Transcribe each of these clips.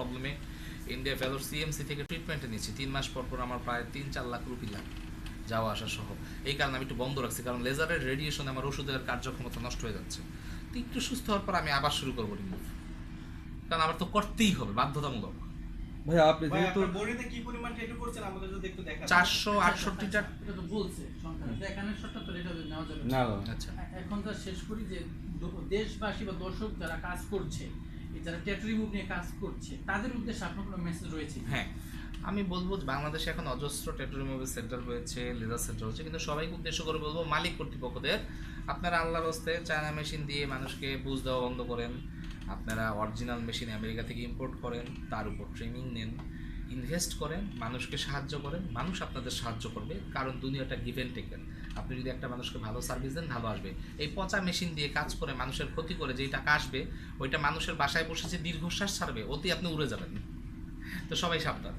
প্রবলেমে India ফেলোর CMC থেকে ট্রিটমেন্টে নিচ্ছি তিন মাস পর পর আমার প্রায় তিন চার লাখ রুপি লাগে যাওয়া আসা সহ। এই কারণে আমি একটু বন্ধ রাখছি কারণ লেজারের রেডিয়েশনে আমার ওষুধের কার্যক্ষমতা নষ্ট হয়ে যাচ্ছে। তো একটু সুস্থ হওয়ার পর আমি আবার শুরু করব রিমুভ কারণ আমার তো করতেই হবে বাধ্যতামূলক। ভাইয়া আপনি যেহেতু বডিতে কি পরিমাণ ট্যাটু করছেন আমাদের যদি একটু দেখান। চারশো আটষট্টিটা এটা তো বলছে সংখ্যা দেখানোর শর্ত তো এটা নেওয়া যাবে না। না না। আচ্ছা। এখন তো শেষ করি যে দেশবাসী বা দর্শক যারা কাজ করছে যারা ট্যাটু রিমুভ নিয়ে কাজ করছে, তাদের উদ্দেশ্যে আপনার কোনো মেসেজ রয়েছে হ্যাঁ আমি বলব বাংলাদেশে এখন অজস্র ট্যাটু রিমুভের সেন্টার রয়েছে লেজার সেন্টার রয়েছে, কিন্তু সবাইকে উদ্দেশ্য করে বলব মালিক কর্তৃপক্ষদের, আপনারা আল্লাহর হস্তে চায়না মেশিন দিয়ে মানুষকে বুঝ দেওয়া বন্ধ করেন, আপনারা অরিজিনাল মেশিন আমেরিকা থেকে ইম্পোর্ট করেন, তার উপর ট্রেনিং নেন ইনভেস্ট করেন, মানুষকে সাহায্য করেন, মানুষ আপনাদের সাহায্য করবে, কারণ দুনিয়াটা গিভেন টেকেন আপনি যদি একটা মানুষকে ভালো সার্ভিস দেন, ভালো আসবে। এই পচা মেশিন দিয়ে কাজ করে, মানুষের ক্ষতি করে যেই টাকা আসবে, ওইটা মানুষের বাসায় বসে যে দীর্ঘশ্বাস ছাড়বে অতি আপনি উড়ে যাবেন। তো সবাই সাবধান।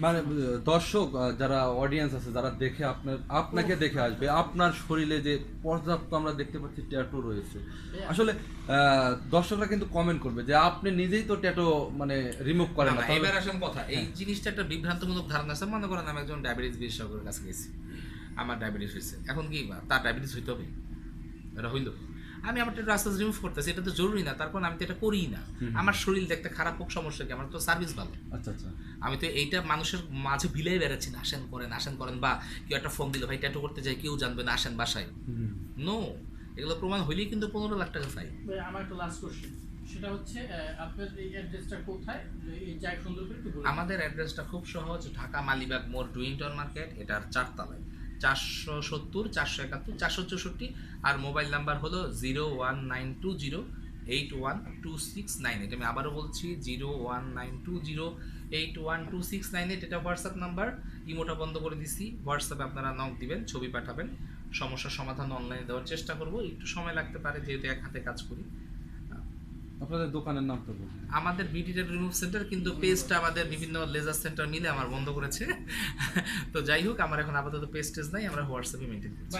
মানে দর্শক যারা অডিয়েন্স আছে যারা দেখে আপনার আপনাকে দেখে আসবে আপনার শরীরে যে পর্যাপ্ত আমরা দেখতে পাচ্ছি ট্যাটু রয়েছে। আসলে আহ, দর্শকরা কিন্তু কমেন্ট করবে যে আপনি নিজেই তো ট্যাটু মানে রিমুভ করেন না, এবার আসেন কথা। এই জিনিসটা একটা বিভ্রান্তমূলক ধারণা আছে। মনে করেন আমি একজন ডায়াবেটিস বিশেষজ্ঞের কাছে গেছি। আমার ডায়াবেটিস হয়েছে। এখন কি তার ডায়াবেটিস হইতে হবে? এটা হইল। আমি আমার একটু রাস্তা রিমুভ করতেছি এটা তো জরুরি না তারপর আমি তো এটা করি না। আমার শরীর দেখতে খারাপ হোক সমস্যা কি? আমার তো সার্ভিস ভালো। আচ্ছা আচ্ছা। আমি তো এইটা মানুষের মাঝে বিলাই বেড়াচ্ছি না আসেন করেন আসেন করেন বা কেউ একটা ফোন দিল ভাই ট্যাটু করতে যাই কেউ জানবে না আসেন বাসায়। নো এগুলো প্রমাণ হইলেই কিন্তু পনেরো লাখ টাকা চাই আমার একটা লাস্ট কোশ্চেন সেটা হচ্ছে আপনার এই অ্যাড্রেসটা কোথায়? এই জায়গা সুন্দর করে একটু আমাদের অ্যাড্রেসটা খুব সহজ ঢাকা মালিবাগ মোড় টুইন্টন মার্কেট এটার চারতলায়। চারশো সত্তর, চারশো একাত্তর, চারশো চৌষট্টি আর মোবাইল নাম্বার হলো zero one nine two zero eight one two six nine eight. আমি আবারও বলছি zero one nine two zero eight one two six nine eight, এটা হোয়াটসঅ্যাপ নাম্বার। ইমোটা বন্ধ করে দিছি। হোয়াটসঅ্যাপে আপনারা নক দিবেন, ছবি পাঠাবেন। সমস্যার সমাধান অনলাইনে দেওয়ার চেষ্টা করব। একটু সময় লাগতে পারে, যেহেতু এক হাতে কাজ করি। আপনাদের দোকানের নাম তো আমাদের বিডি রিমুভ সেন্টার কিন্তু পেস্ট আমাদের বিভিন্ন লেজার সেন্টার মিলে আমার বন্ধ করেছে। তো যাই হোক আমার এখন আপাতত পেস্ট টেস্ট নাই আমরা হোয়াটসঅ্যাপে মেনটেন করছি।